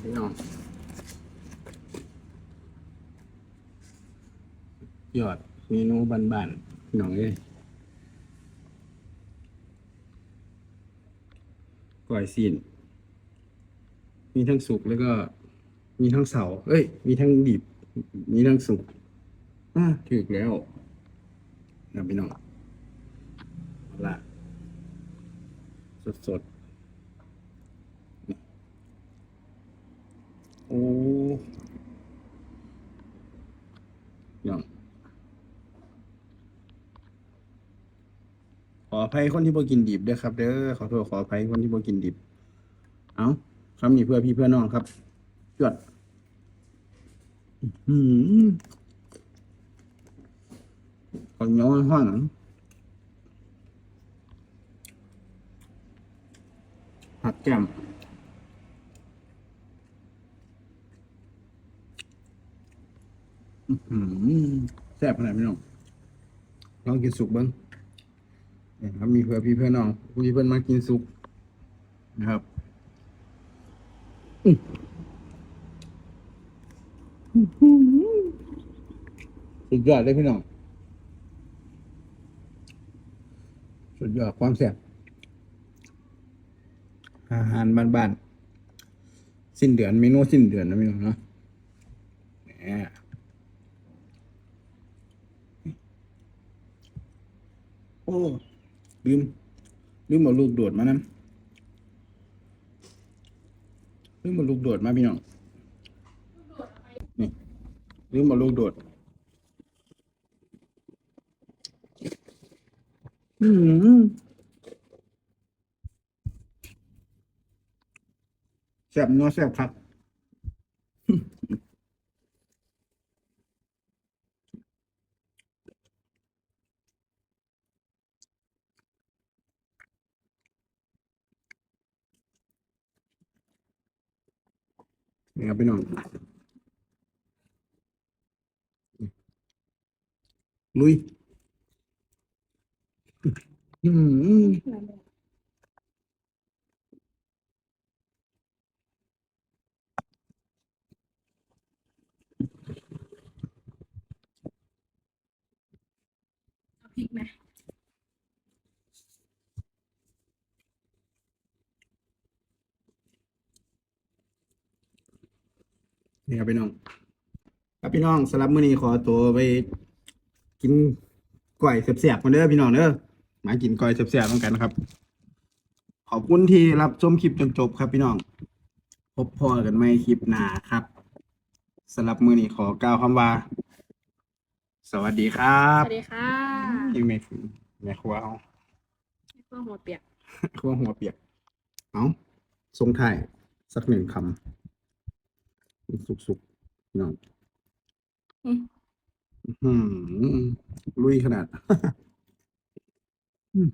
พี่น้องยอดเมนูบ้านๆพี่น้องเอ้ยก่อยซีนมีทั้งสุกแล้วก็ มีทั้งเสา เอ้ย มีทั้งดิบ มีทั้งสุกอ่าถูกแล้วนะพี่น้องเอาละสดสดๆ โอ้พี่น้องขออภัยคนที่บ่กินดิบเด้อครับเด้อขอโทษขออภัยคนที่บ่กินดิบ เอาคำนี้เพื่อพี่เพื่อน้องครับจวดอื้อหือข้าวเหนียห้อนผัดแก้ม อื้อหือแซ่บขนาดพี่น้องลองกินสุกเบิ้งเนี่ยครับมีเพื่อพี่เพื่อน้องพี่เพื่อนมากินสุกนะครับสุดยอดเลยพี่น้องสุดยอดความแซ่บอาหารบ้านๆสิ้นเดือนเมนูสิ้นเดือนนะพี่น้องเนาะแหมโอ้ลืมลืมเอาลูกโดดมานะลืมเอาลูกโดดมาพี่น้องนี่ลืมเอาลูกโดดอืมแซ่บเนัวแซ่บครับ นี่ครับพี่น้องลุยอืมอาพริกไหม นี่ครับพี่น้อง ครับพี่น้องสำหรับมื้อนี้ขอตัวไปกินก๋วยเสียบๆกันเด้อพี่น้องเด้อมากินก๋วยเสียบๆเหมือนกันครับ ขอบคุณที่รับชมคลิปจนจบครับพี่น้อง พบพอกันใหม่คลิปหน้าครับสำหรับมื้อนี้ขอกล่าวคำว่า สวัสดีครัสบวัสดีค่ะยังไม่ถึงแม่ครัวเอาเพื่อหัวเปียก ครัวหัวเปียก เอาทรงไทายสักหนึ่งคำ สุกๆพี่น้องอืมอืมลุยขนาดอืม